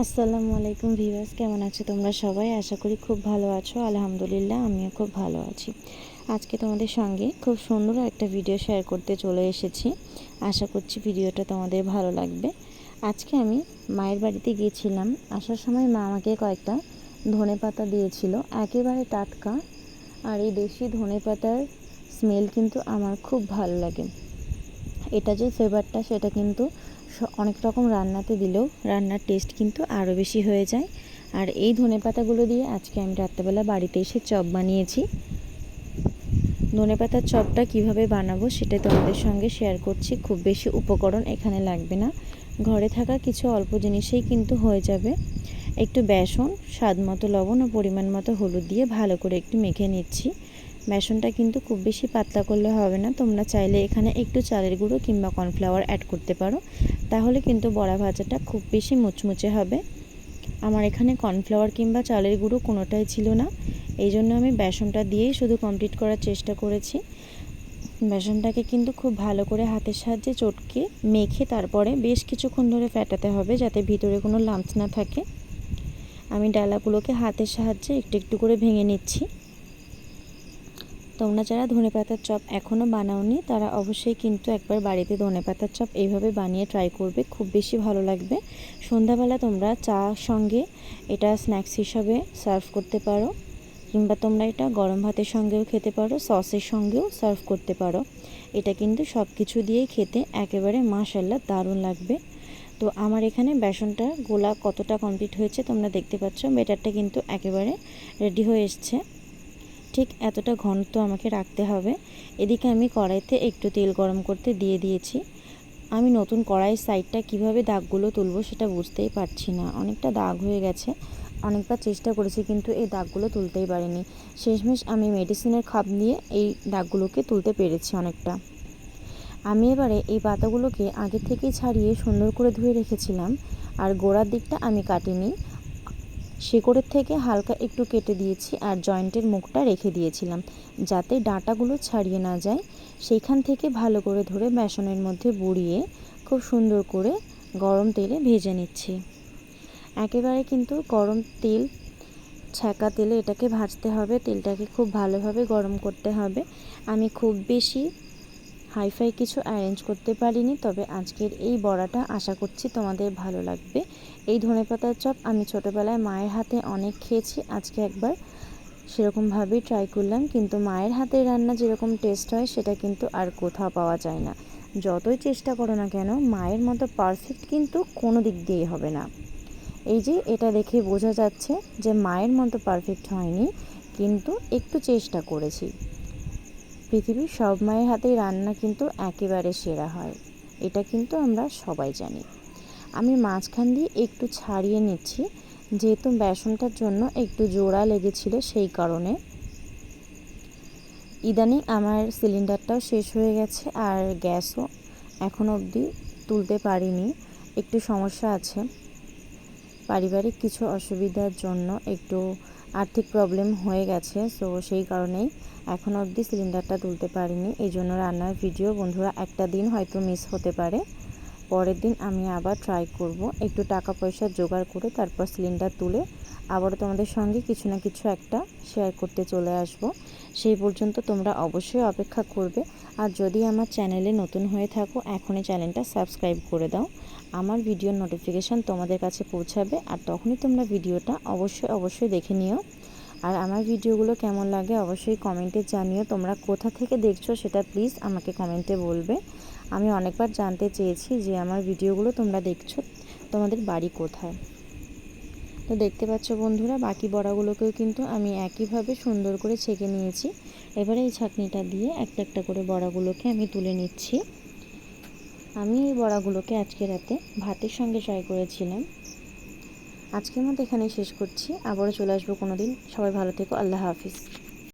আসসালামু আলাইকুম ভিভাস কেমন আছো তোমরা সবাই? আশা করি খুব ভালো আছো। আলহামদুলিল্লাহ, আমিও খুব ভালো আছি। আজকে তোমাদের সঙ্গে খুব সুন্দর একটা ভিডিও শেয়ার করতে চলে এসেছি। আশা করছি ভিডিওটা তোমাদের ভালো লাগবে। আজকে আমি মায়ের বাড়িতে গিয়েছিলাম। আসার সময় মা আমাকে কয়েকটা ধনে পাতা দিয়েছিল। একেবারে টাটকা আর এই দেশি ধনে পাতার স্মেল কিন্তু আমার খুব ভালো লাগে। এটা যে ফ্লেভারটা সেটা কিন্তু অনেক রকম রান্নাতে দিলেও রান্নার টেস্ট কিন্তু আরও বেশি হয়ে যায়। আর এই ধনে পাতাগুলো দিয়ে আজকে আমি রাত্রেবেলা বাড়িতে এসে চপ বানিয়েছি। ধনে পাতার চপটা কীভাবে বানাবো সেটা তোমাদের সঙ্গে শেয়ার করছি, খুব বেশি উপকরণ এখানে লাগবে না। ঘরে থাকা কিছু অল্প জিনিসেই কিন্তু হয়ে যাবে। একটু বেসন, স্বাদ মতো লবণ ও পরিমাণ মতো হলুদ দিয়ে ভালো করে একটু মেখে নিচ্ছি। বেসনটা কিন্তু খুব বেশি পাতলা করলে হবে না, তোমরা চাইলে এখানে একটু চালের গুঁড়ো কিংবা কর্নফ্লাওয়ার অ্যাড করতে পারো। তাহলে কিন্তু বড়া ভাজাটা খুব বেশি মুচমুচে হবে। আমার এখানে কর্নফ্লাওয়ার কিংবা চালের গুঁড়ো কোনোটাই ছিল না। এই জন্য আমি বেসনটা দিয়েই শুধু কমপ্লিট করার চেষ্টা করেছি। বেসনটাকে কিন্তু খুব ভালো করে হাতের সাহায্যে চটকে মেখে তারপরে বেশ কিছুক্ষণ ধরে ফেটাতে হবে যাতে ভিতরে কোনো লাম্পস না থাকে। আমি ডালাগুলোকে হাতের সাহায্যে একটু একটু করে ভেঙে নিচ্ছি। তোমরা যারা ধনে পাতার চপ এখনও বানাওনি, তারা অবশ্যই কিন্তু একবার বাড়িতে ধনে পাতার চপ এইভাবে বানিয়ে ট্রাই করবে, খুব বেশি ভালো লাগবে। সন্ধ্যাবেলা তোমরা চা সঙ্গে এটা স্ন্যাক্স হিসাবে সার্ভ করতে পারো, কিংবা তোমরা এটা গরম ভাতের সঙ্গেও খেতে পারো সসের সঙ্গেও সার্ভ করতে পারো। এটা কিন্তু সব কিছু দিয়েই খেতে একেবারে মাশাল্লাহ দারুণ লাগবে। তো আমার এখানে বেসনটা গোলা কতটা কমপ্লিট হয়েছে তোমরা দেখতে পাচ্ছ বেটারটা কিন্তু একেবারে রেডি হয়ে এসছে। ঠিক এতটা ঘনত্ব আমাকে রাখতে হবে। এদিকে আমি কড়াইতে একটু তেল গরম করতে দিয়ে দিয়েছি। আমি নতুন কড়াইয়ের সাইডটা কীভাবে দাগগুলো তুলবো সেটা বুঝতেই পারছি না। অনেকটা দাগ হয়ে গেছে। অনেকবার চেষ্টা করেছি কিন্তু এই দাগগুলো তুলতেই পারিনি। শেষমেশ আমি মেডিসিনের খাপ নিয়ে এই দাগগুলোকে তুলতে পেরেছি অনেকটা। আমি এবারে এই পাতাগুলোকে আগে থেকেই ছাড়িয়ে সুন্দর করে ধুয়ে রেখেছিলাম। আর গোড়ার দিকটা আমি কাটিনি। শেকড়ের থেকে হালকা একটু কেটে দিয়েছি আর জয়েন্টের মুখটা রেখে দিয়েছিলাম, যাতে ডাঁটাগুলো ছাড়িয়ে না যায়। সেইখান থেকে ভালো করে ধরে বেসনের মধ্যে বুড়িয়ে খুব সুন্দর করে গরম তেলে ভেজে নিচ্ছি। একেবারে কিন্তু গরম তেল, ছ্যাঁকা তেলে এটাকে ভাজতে হবে, তেলটাকে খুব ভালোভাবে গরম করতে হবে। আমি খুব বেশি হাইফাই কিছু অ্যারেঞ্জ করতে পারিনি, তবে আজকের এই বড়াটা আশা করছি তোমাদের ভালো লাগবে। এই ধনে পাতার চপ আমি ছোটোবেলায় মায়ের হাতে অনেক খেয়েছি, আজকে একবার সেরকমভাবেই ট্রাই করলাম। কিন্তু মায়ের হাতে রান্না যেরকম টেস্ট হয়, সেটা কিন্তু আর কোথাও পাওয়া যায় না। যতই চেষ্টা করো না কেন, মায়ের মতো পারফেক্ট কিন্তু কোনো দিক দিয়েই হবে না। এই যে, এটা দেখে বোঝা যাচ্ছে যে মায়ের মতো পারফেক্ট হয়নি, কিন্তু একটু চেষ্টা করেছি। পৃথিবীর সব মায়ের হাতেই রান্না কিন্তু একেবারে সেরা হয়, এটা কিন্তু আমরা সবাই জানি। আমি মাঝখান দিয়ে একটু ছাড়িয়ে নিচ্ছি, যেহেতু বেসনটার জন্য একটু জোড়া লেগেছিল সেই কারণে। ইদানিং আমার সিলিন্ডারটাও শেষ হয়ে গেছে আর গ্যাসও এখন অবধি তুলতে পারিনি। একটু সমস্যা আছে। পারিবারিক কিছু অসুবিধার জন্য একটু আর্থিক প্রবলেম হয়ে গেছে, সো সেই কারণেই এখন অবধি সিলিন্ডারটা তুলতে পারিনি। এই জন্য রান্নার ভিডিও বন্ধুরা একটা দিন হয়তো মিস হতে পারে। পরের দিন আমি আবার ট্রাই করব। একটু টাকা পয়সা জোগাড় করে তারপর সিলিন্ডার তুলে আবারও তোমাদের সঙ্গে কিছু না কিছু একটা শেয়ার করতে চলে আসব। সেই পর্যন্ত তোমরা অবশ্যই অপেক্ষা করবে। আর যদি আমার চ্যানেলে নতুন হয়ে থাকো, এখনই চ্যানেলটা সাবস্ক্রাইব করে দাও। আমার ভিডিওর নোটিফিকেশান তোমাদের কাছে পৌঁছাবে আর তখনই তোমরা ভিডিওটা অবশ্যই অবশ্যই দেখে নিও। আর আমার ভিডিওগুলো কেমন লাগে অবশ্যই কমেন্টে জানিও। তোমরা কোথা থেকে দেখছ সেটা প্লিজ আমাকে কমেন্টে বলবে। আমি অনেকবার জানতে চেয়েছি যে আমার ভিডিওগুলো তোমরা দেখছ, তোমাদের বাড়ি কোথায়? তো দেখতে পাচ্ছ বন্ধুরা, বাকি বড়াগুলোকেও কিন্তু আমি একইভাবে সুন্দর করে ছেঁকে নিয়েছি। এবারে এই ছাকনিটা দিয়ে একটা একটা করে বড়াগুলোকে আমি তুলে নিচ্ছি। আমি এই বড়াগুলোকে আজকে রাতে ভাতের সঙ্গে ট্রাই করেছিলাম। আজকের মতো এখানেই শেষ করছি। আবারও চলে আসব কোনো দিন সবাই ভালো থেকো। আল্লাহ হাফিজ।